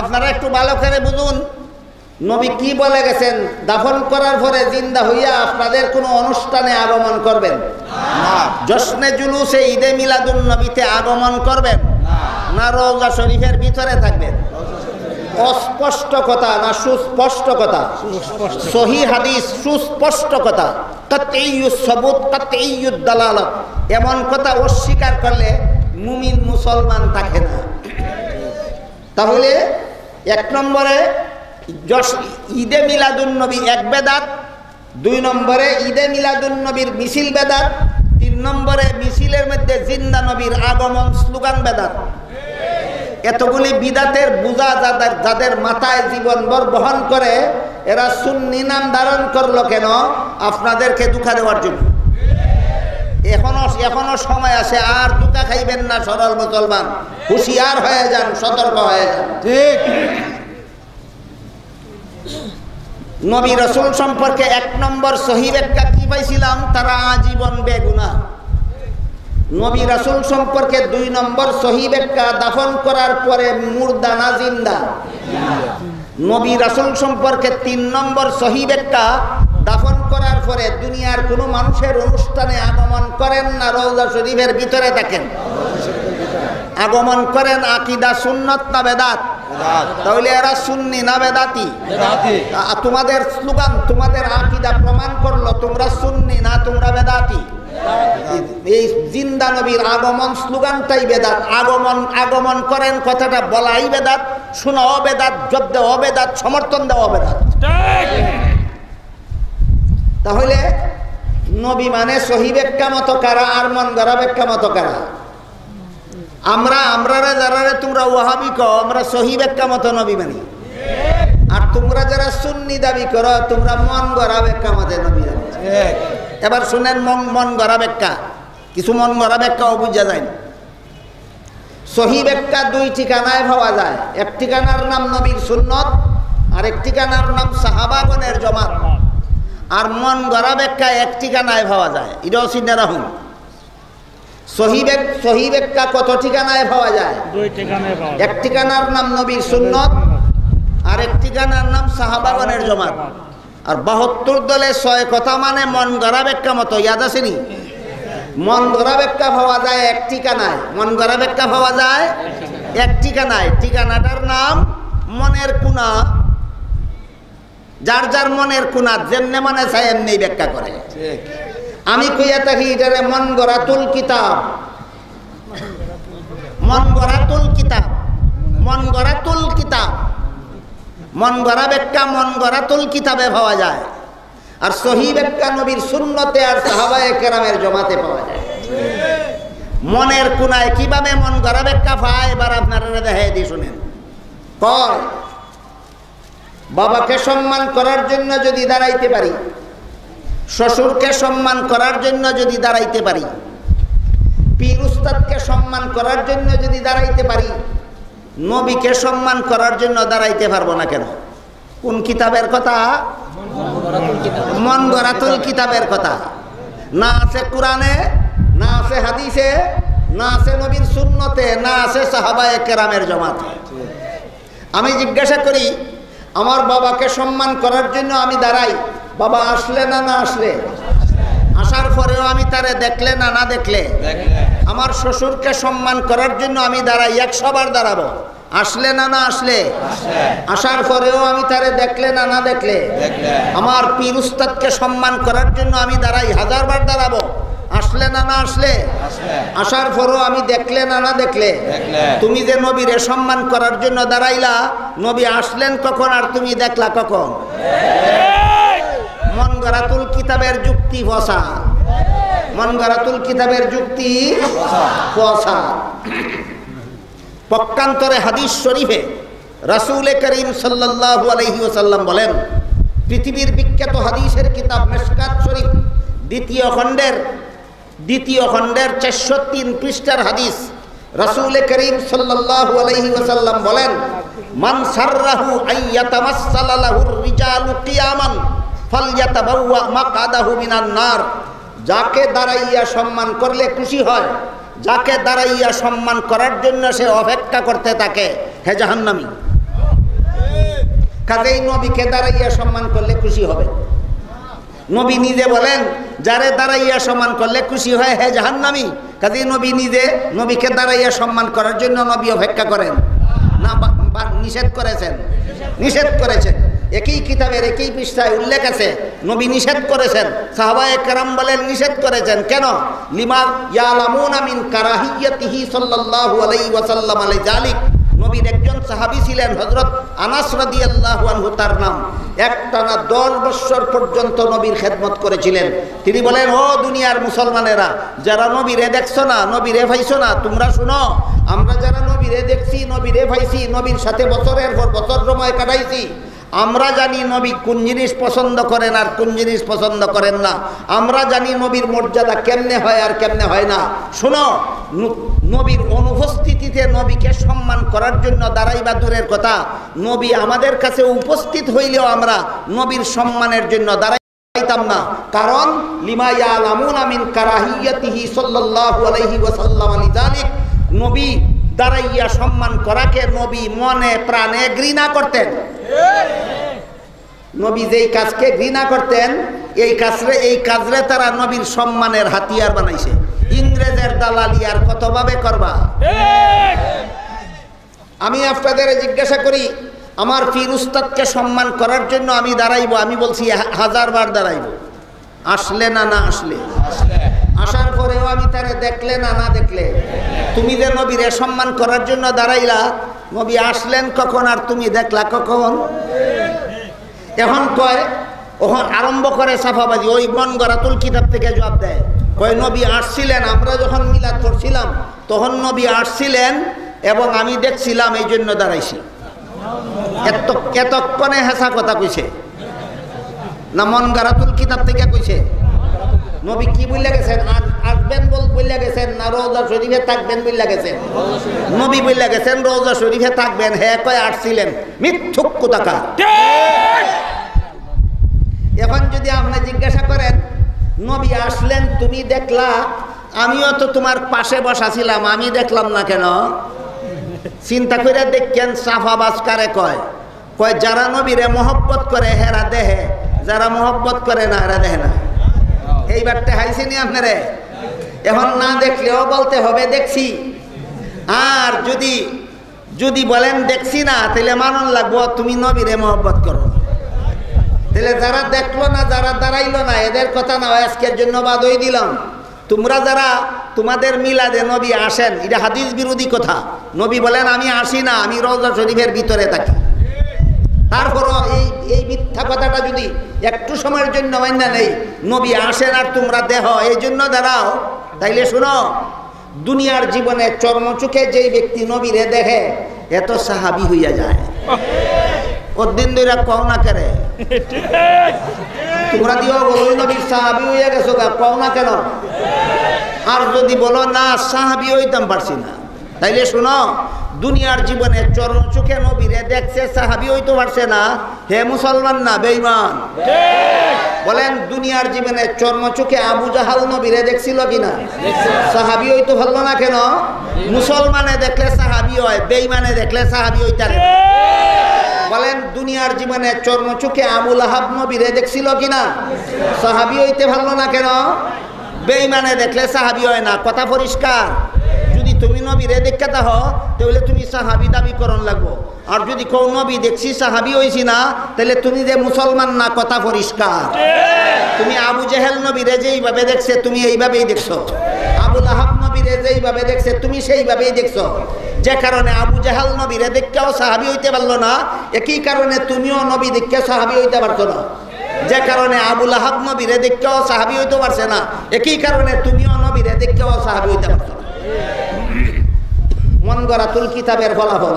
আপনারা একটু ভালো করে বুঝুন। নবী কি বলে গেছেন? দাফন করার পরে জিন্দা হইয়া আপনাদের কোনো অনুষ্ঠানে আগমন করবেন? না। জশ্নে জুলুসে ঈদে মিলাদুন নবীতে আগমন করবেন? না। রোজা শরীফের ভিতরে থাকবেন? অস্পষ্ট কথা না সুস্পষ্ট কথা? সহি হাদিস, সুস্পষ্ট কথা। সবুত দালালত। এমন কথা অস্বীকার করলে মুমিন মুসলমান থাকে না। তাহলে এক নম্বরে ঈদে মিলাদুন নবী এক বেদাত, দুই নম্বরে ঈদে মিলাদুন নবীর মিছিল বেদাত, তিন নম্বরে মিছিলের মধ্যে জিন্দা নবীর আগমন স্লোগান বেদাত। এতগুলি বিদাতের বোঝা যাদের যাদের মাথায় জীবনভর বহন করে, এরা সুন্নি নাম ধারণ করল কেন? আপনাদেরকে দুঃখা দেওয়ার জন্য। এখনও এখনও সময় আছে আর দুকা খাইবেন না সরল মুসলমান। হুঁশিয়ার হয়ে যান সতর্ক হয়ে যান। ঠিক। নবী রসুল সম্পর্কে এক নম্বর সহি ব্যাখ্যা কি পাইছিলাম? তারা আজীবন বেগুনা। নবী রসুল সম্পর্কে দুই নম্বর সহি ব্যাখ্যা দাফন করার পরে মুর্দা না জিন্দা। নবী রসুল সম্পর্কে তিন নম্বর সহি ব্যাখ্যা দাফন করার পরে দুনিয়ার কোনো মানুষের অনুষ্ঠানে আগমন করেন না রৌজা শরীফের ভিতরে দেখেন। আগমন করেন আকিদা সুন্নত না বেদাত। তাহলে এরা সুন্নি না বেদাতি? তোমাদের স্লোগান তোমাদের আকিদা প্রমাণ করল তোমরা সুন্নি না তোমরা বেদাতি? এই জিন্দা নবীর আগমন স্লোগানটাই বেদাত। আগমন আগমন করেন কথাটা বলাই বেদাত শোনাও বেদাত জব দেওয়া বেদাত সমর্থন দেওয়া বেদাত তাহলে নবী মানে সহি ব্যাখ্যা মতো কারা, আর মন গড়া ব্যাখ্যা মতো কারা? আমরা আমরা যারা তোমরা ওয়াহাবি কও, আমরা সহি ব্যাখ্যা মতো নবী মানি। আর তোমরা যারা সুন্নি দাবি করো, তোমরা মন গড়া ব্যাখ্যা মতে নবী এবার শুনেন মন মন গড়া ব্যাখ্যা। কিছু মন গড়া ব্যাখ্যাও বুঝা যায় না। সহি ব্যাখ্যা দুই ঠিকানায় পাওয়া যায়। এক ঠিকানার নাম নবীর সুন্নত, আর এক ঠিকানার নাম সাহাবাগনের জমাত। আর মন গড়া ব্যাখ্যা এক ঠিকানায় পাওয়া যায়। এটাও চিন্তা রাখুন। সহি ব্যাক- ব্যাখ্যা কত ঠিকানায় পাওয়া যায়? দুই ঠিকানায় পাওয়া এক ঠিকানার নাম নবীর সুন্নত আর এক ঠিকানার নাম সাহাবাগনের জমাত। আর বাহাত্তর দলে ছয় কথা মানে মন গড়া ব্যাখ্যা মতো ইয়াদ আসেনি মন গড়া ব্যাখ্যা পাওয়া যায় এক ঠিকানায়। মন গড়া ব্যাখ্যা পাওয়া যায় এক ঠিকানায়। ঠিকানাটার নাম মনের কুনা। যার যার মনের কুনা যেমনে মনে চায় এমনি ব্যাখ্যা করে। আমি কইয়া থাকি এটারে মন গড়াতুল কিতাব। মন গড়াতুল কিতাব। মন গড়াতুল কিতাব। মন গড়া ব্যাখ্যা মন গড়াতুল কিতাবে পাওয়া যায়। আর সহি ব্যাখ্যা নবীর শূন্যতে আর সাহাবায়ে কেরামের জমাতে পাওয়া যায়। মনের কোনায় কীভাবে মন গড়া ব্যাখ্যা পায় এবার আপনারা দেখাই দিয়ে শুনেন। কয় বাবাকে সম্মান করার জন্য যদি দাঁড়াইতে পারি, শ্বশুরকে সম্মান করার জন্য যদি দাঁড়াইতে পারি, পীর উস্তাদকে সম্মান করার জন্য যদি দাঁড়াইতে পারি, নবীকে সম্মান করার জন্য দাঁড়াইতে পারব না কেন? কোন কিতাবের কথা? মন গড়াতুল কিতাবের কথা। না আছে কোরআনে, না আছে হাদিসে, না আছে নবীর শূন্যতে না আছে সাহাবায়ে কেরামের জমাতে। আমি জিজ্ঞাসা করি আমার বাবাকে সম্মান করার জন্য আমি দাঁড়াই। বাবা আসলে না না আসলে? আসার পরেও আমি তারে দেখলে না না দেখলে? আমার শ্বশুরকে সম্মান করার জন্য আমি দাঁড়াই একশোবার দাঁড়াবো। আসলে না না আসলে? আসার পরেও আমি তারে দেখলে না না দেখলে? দেখলে। আমার পীর উস্তাদকে সম্মান করার জন্য আমি দাঁড়াই হাজারবার দাঁড়াবো। আসলে না না আসলে? আসার পরও আমি দেখলে না না দেখলে? তুমি যে নবীরে সম্মান করার জন্য দাঁড়াইলা নবী আসলেন কখন আর তুমি দেখলা কখন? মন গড়াতুল কিতাবের যুক্তি ফসা মন গড়াতুল কিতাবের যুক্তি ফসা পক্ষান্তরে হাদিস শরীফে রাসূল করিম সাল্লাল্লাহু আলাইহি ওসাল্লাম বলেন পৃথিবীর বিখ্যাত হাদিসের কিতাব মেশকাত শরীফ দ্বিতীয় খণ্ডের দ্বিতীয় খণ্ডের চারশো তিন পৃষ্ঠার হাদিস। রাসূল করিম সাল্লাল্লাহু আলাইহি ওয়াসাল্লাম বলেন, মান সাররাহু আইয়াতামাসসালা লাহুর রিজালু নার। যাকে দাঁড়াইয়া সম্মান করলে খুশি হয়, যাকে দাঁড়াইয়া সম্মান করার জন্য সে অপেক্ষা করতে থাকে, হে জাহান্নামী। কাজেই নবীকে দাঁড়াইয়া সম্মান করলে খুশি হবে। নবী নিজে বলেন, যারে দাঁড়াইয়া সম্মান করলে খুশি হয়, হে জাহান্নামি। কাজেই নবী নিজে নবীকে দাঁড়াইয়া সম্মান করার জন্য নবী অপেক্ষা করেন। না নিষেধ করেছেন। নিষেধ করেছেন। একই কিতাবের একই পৃষ্ঠায় উল্লেখ আছে, নবী নিষেধ করেছেন। সাহাবায়ে কেরাম বলেন, নিষেধ করেছেন। কেন? লিমা ইয়ালামুন আমিন কারাহিয়াতিহি সাল্লাল্লাহু আলাইহি ওয়াসাল্লাম আলাই জালিক নবীর একজন সাহাবী ছিলেন হযরত আনাস রাদিয়াল্লাহু আনহু, তার নাম। একটানা দশ বৎসর পর্যন্ত নবীর খেদমত করেছিলেন। তিনি বলেন, ও দুনিয়ার মুসলমানেরা, যারা নবীরে দেখছ না, নবীরে ভাইছো না, তোমরা শুনো, আমরা যারা নবীরে দেখছি, নবীরে ভাইছি, নবীর সাথে বছরের পর বছর সময় কাটাইছি। আমরা জানি নবী কোন জিনিস পছন্দ করেন আর কোন জিনিস পছন্দ করেন না। আমরা জানি নবীর মর্যাদা কেমনে হয় আর কেমনে হয় না। শোনো নবীর অনুপস্থিতিতে নবীকে সম্মান করার জন্য দাঁড়াইবা দূরের কথা। নবী আমাদের কাছে উপস্থিত হইলেও আমরা নবীর সম্মানের জন্য দাঁড়াই পাইতাম না। কারণ, লিমা ইয়ালামুন আমিন কারাহিয়াতিহি সাল্লাল্লাহু আলাইহি ওয়াসাল্লাম আলি জালিক, নবী দাঁড়াইয়া সম্মান করাকে নবী মনে প্রাণে ঘৃণা করতেন। নবী যেই কাজকে ঘৃণা করতেন, এই কাজরে এই কাজরে তারা নবীর সম্মানের হাতিয়ার বানাইছে। ইংরেজের দালালি আর কতভাবে করবা? আমি আপনাদের জিজ্ঞাসা করি আমার পীর উস্তাদকে সম্মান করার জন্য আমি দাঁড়াইবো? আমি বলছি হা- হাজারবার দাঁড়াইবো। আসলে না না আসলে? আসার পরেও আমি তারে দেখলে না না দেখলে? তুমি যে নবীরে সম্মান করার জন্য দাঁড়াইলা নবী আসলেন কখন আর তুমি দেখলা কখন? এখন কয় ওখান আরম্ভ করে সাফাবাজি ওই মন গড়াতুল কিতাব থেকে জবাব দেয়। কয় নবী আসছিলেন? আমরা যখন মিলাদ করছিলাম তখন নবী আসছিলেন এবং আমি দেখছিলাম এই জন্য দাঁড়াইছি। এত এতক্ষণে হেসা কথা কইছে। না মন গারাতুল কিতাব থেকে কইছে। নবী কি বললে গেছেন? আস- আসবেন বল বললে গেছেন না রোজা শরীফে থাকবেন বললে গেছেন? নবী বললে গেছেন রোজা শরীফে থাকবেন। হ্যাঁ কয় আসছিলেন? মিথ্যুক কোথাকা এখন যদি আপনি জিজ্ঞাসা করেন নবী আসলেন, তুমি দেখলা, আমিও তো তোমার পাশে বসা ছিলাম আমি দেখলাম না কেন? চিন্তা করে দেখছেন সাফাবাজ কারে কয়? কয়, যারা নবীরে মহব্বত করে, হেরা দেহে। যারা মহব্বত করে না এরা দেহে না। এইবারটা হাইছিনি আপনারে? এখন না দেখলেও বলতে হবে, দেখছি। আর যদি যদি বলেন, দেখছি না, তাহলে মানন লাগবো, তুমি নবীরে মহব্বত করো। তাহলে যারা দেখল না, যারা দাঁড়াইলো না, এদের কথা না আজকের জন্য বাদই দিলাম। তোমরা যারা তোমাদের মিলাদে নবী আসেন, এটা হাদিস বিরোধী কথা। নবী বলেন, আমি আসি না, আমি রওজা শরীফের ভিতরে থাকি। তারপরও এই এই মিথ্যা কথাটা যদি একটু সময়ের জন্য মান্য নেই, নবী আসেন আর তোমরা দেহ, এই জন্য দাঁড়াও। তাইলে শোনো, দুনিয়ার জীবনে চর্মচুখে যেই ব্যক্তি নবীরে দেখে এত সাহাবি হইয়া যায়। ওর দিন দুইরা কও না করে তোমরা দিও বলো নবীর সাহাবি হইয়া গেছো কও না কেন? আর যদি বলো না সাহাবি হইতাম পারছি না। তাইলে শোনো দুনিয়ার জীবনে চরম চোখে নবীরে দেখছে সাহাবি হইতে পারছে না। হে মুসলমান না বেইমান বলেন দুনিয়ার জীবনে চর্ম চোখে আবু জাহাল নবীরে দেখছিল কিনা? সাহাবি হইতে পারল না কেন? মুসলমানে দেখলে সাহাবি হয় বেইমানে দেখলে সাহাবি হইতারে। বলেন দুনিয়ার জীবনে চর্ম চোখে আবুল আহাব নবীরে দেখছিল কিনা? সাহাবি হইতে পারল না কেন? বেইমানে দেখলে সাহাবি হয় না কথা পরিষ্কার। যদি তুমি নবীরে দেখতে তাহ তাহলে তুমি সাহাবি দাবি করন লাগবো। আর যদি কেউ নবী দেখছি সাহাবি হইছি না তাহলে তুমি যে মুসলমান না কথা পরিষ্কার। তুমি আবু জেহেল নবীরে যেইভাবে দেখছে তুমি এইভাবেই দেখছ। আবুল আহাব নবীরে যেইভাবে দেখছে, তুমি সেইভাবেই দেখছ। যে কারণে আবু জাহাল নবীরে দেখতেও সাহাবি হইতে পারল না, একই কারণে তুমিও নবী দেখতে সাহাবি হইতে পারছ না। যে কারণে আবুল আহাব নবীরে দেখতেও সাহাবি হইতে পারছে না, একই কারণে তুমিও নবীরে দেখতেও সাহাবি হইতে পারছ না। মন গড়া তুল কিতাবের ফলাফল।